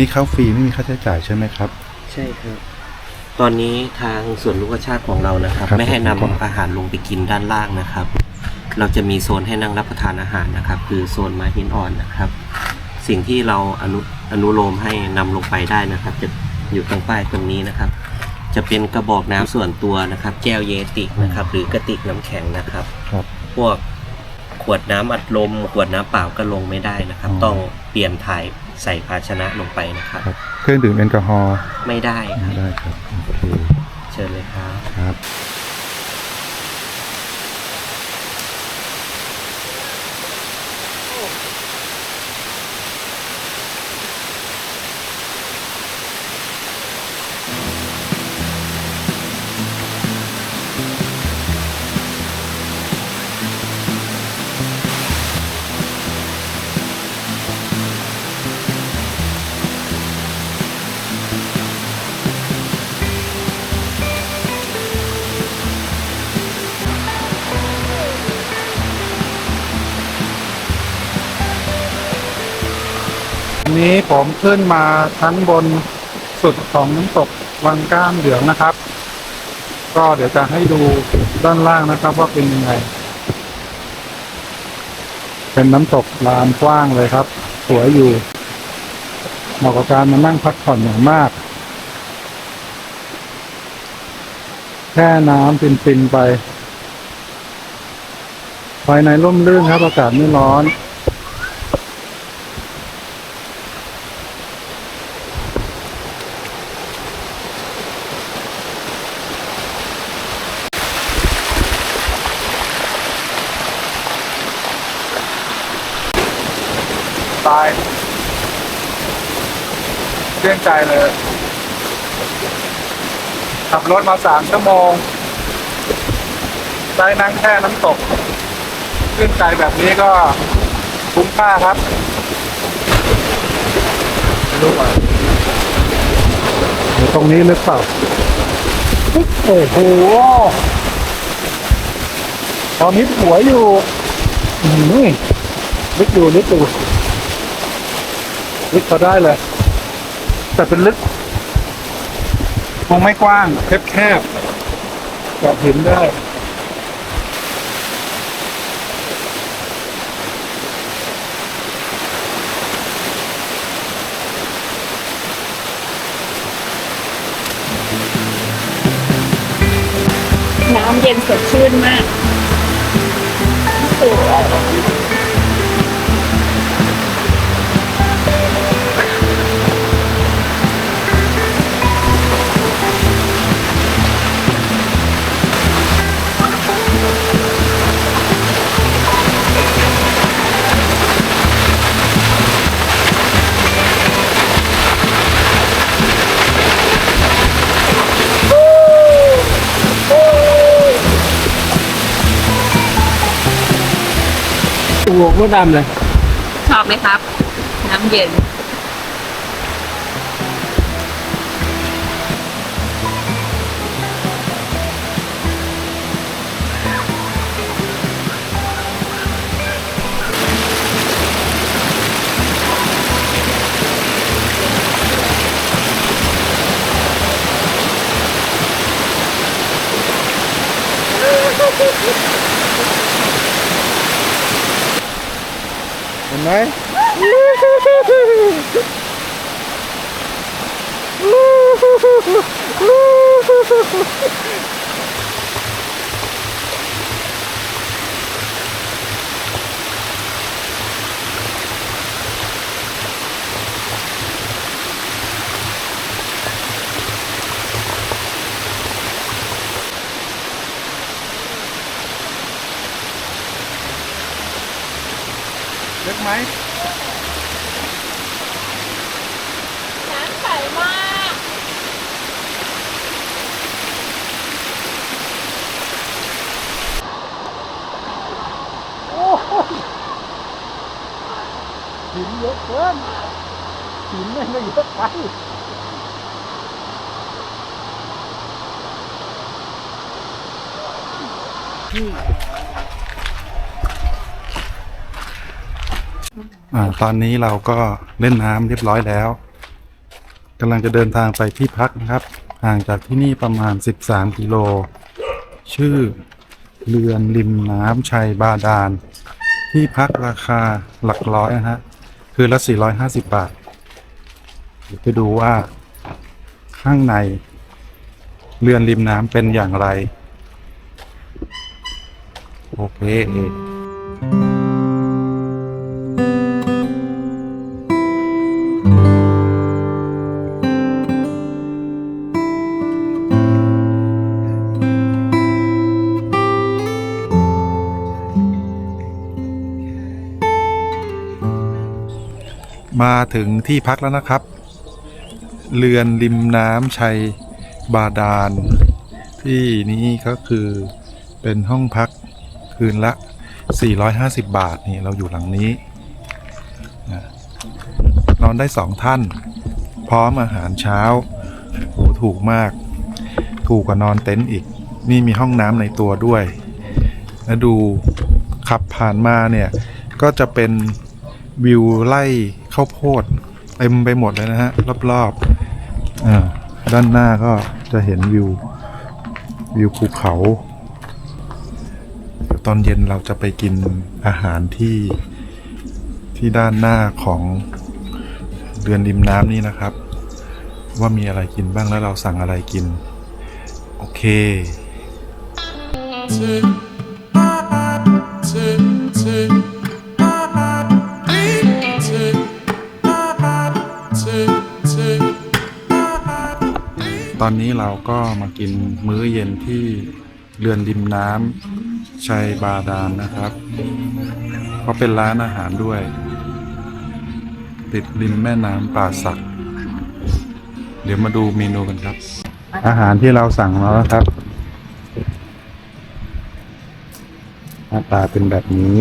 นี้เข้าฟรีไม่มีค่าใช้จ่ายใช่ไหมครับ ใช่ครับ ตอนนี้ทางส่วนลูกชาติของเรานะครับ ครับไม่ให้นำผมอาหารลงไปกินด้านล่างนะครับ เราจะมีโซนให้นั่งรับประทานอาหารนะครับ คือโซนม้าหินอ่อนนะครับ สิ่งที่เราอนุอนุโลมให้นำลงไปได้นะครับ จะอยู่ตรงป้ายตรงนี้นะครับ จะเป็นกระบอกน้ำส่วนตัวนะครับ แก้วเยตินะครับ หรือกระติกน้ำแข็งนะครับ ครับ พวกขวดน้ำอัดลม ขวดน้ำเปล่าก็ลงไม่ได้นะครับ อ๋อ ต้องเปลี่ยนถ่าย ใส่ภาชนะลงไปนะครับ ครับ เครื่องดื่มแอลกอฮอล์ไม่ได้คไม่รับได้ครับโอเคเชิญเลยครับ ครับ วันนี้ผมขึ้นมาชั้นบนสุดของน้ำตกวังก้ามเหลืองนะครับ ก็เดี๋ยวจะให้ดูด้านล่างนะครับ ว่าเป็นยังไง เป็นน้ำตกลานกว้างเลยครับ สวยอยู่เหมาะกับการมานั่งพักผ่อนอย่างมาก แค่น้ำฟินๆไปภายในร่มรื่นครับอากาศไม่ร้อน ตายเรื่องใจเลย ขับรถมาสามชั่วโมงได้นั่งแค่น้ำตกขึ้นใจแบบนี้ก็คุ้มค่าครับไม่รู้ว่าอยู่ตรงนี้หรือเปล่าโอ้โหตอนนี้หัวอยู่อืมลึกอยู่ลึกอยู่ ลึกพอได้เลย แต่เป็นลึกคงไม่กว้างแคบแคบๆกับหินได้น้ำเย็นสดชื่นมากสวย วก็ดำเลย ชอบไหมครับ น้ำเย็น เห็น ไหมลึกไหมน้ำใสมากหินเยอะเกินหินไม่ไม่เยอะไป อ่าตอนนี้เราก็เล่นน้ำเรียบร้อยแล้วกำลังจะเดินทางไปที่พักนะครับ ห่างจากที่นี่ประมาณ 13 กิโล ชื่อเรือนริมน้ำชัยบาดาล ที่พักราคาหลักร้อยนะฮะ คือละ 450 บาทเดี๋ยวไปดูว่าข้างใน เรือนริมน้ำเป็นอย่างไร โอเค มาถึงที่พักแล้วนะครับ เรือนริมน้ำชัยบาดาล ที่นี้ก็คือเป็นห้องพักคืนละ 450 บาทนี่เราอยู่หลังนี้นอนได้สองท่าน พร้อมอาหารเช้าโหถูกมาก ถูกกว่านอนเต็นท์อีก นี่มีห้องน้ำในตัวด้วย แล้วดูขับผ่านมาเนี่ย ก็จะเป็นวิวไล่ ข้าวโพดเต็มไปหมดเลยนะฮะ รอบๆอ่าด้านหน้าก็จะเห็นวิว วิวภูเขาเดี๋ยวตอนเย็นเราจะไปกินอาหารที่ที่ด้านหน้าของเรือนริมน้ำนี่นะครับ ว่ามีอะไรกินบ้างแล้วเราสั่งอะไรกิน โอเค ตอนนี้เราก็มากินมื้อเย็นที่เรือนริมน้ำชัยบาดาลนะครับเขาะเป็นร้านอาหารด้วย ติดริมแม่น้ำป่าสัก เดี๋ยวมาดูเมนูกันครับ อาหารที่เราสั่งแล้วครับหน้าตาเป็นแบบนี้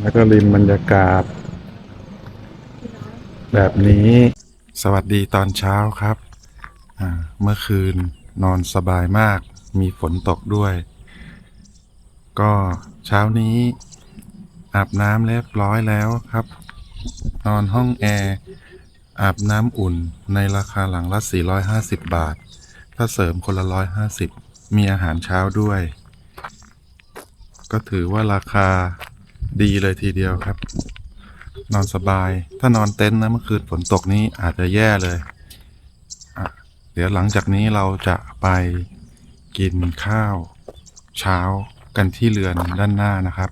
แล้วก็ริมบรรยากาศ แบบนี้ สวัสดีตอนเช้าครับ เมื่อคืนนอนสบายมาก มีฝนตกด้วย ก็เช้านี้ อาบน้ำเรียบร้อยแล้วครับ นอนห้องแอร์อาบน้ำอุ่นในราคาหลังละ 450 บาท ถ้าเสริมคนละ 150 มีอาหารเช้าด้วย ก็ถือว่าราคาดีเลยทีเดียวครับ นอนสบาย ถ้านอนเต็นท์นะเมื่อคืนฝนตกนี้อาจจะแย่เลย เดี๋ยวหลังจากนี้เราจะไปกินข้าว เช้ากันที่เรือนด้านหน้านะครับ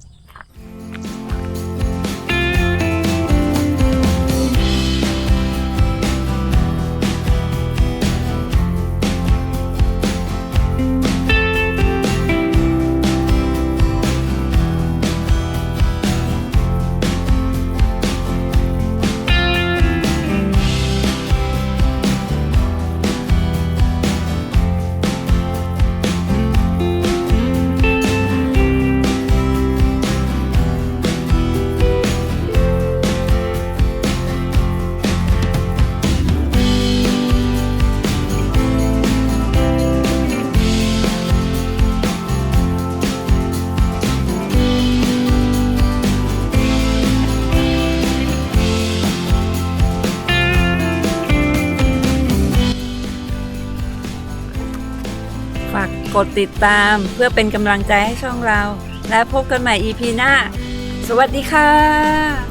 ดติดตามเพื่อเป็นกำลังใจให้ช่องเรา และพบกันใหม่ EP หน้า สวัสดีค่ะ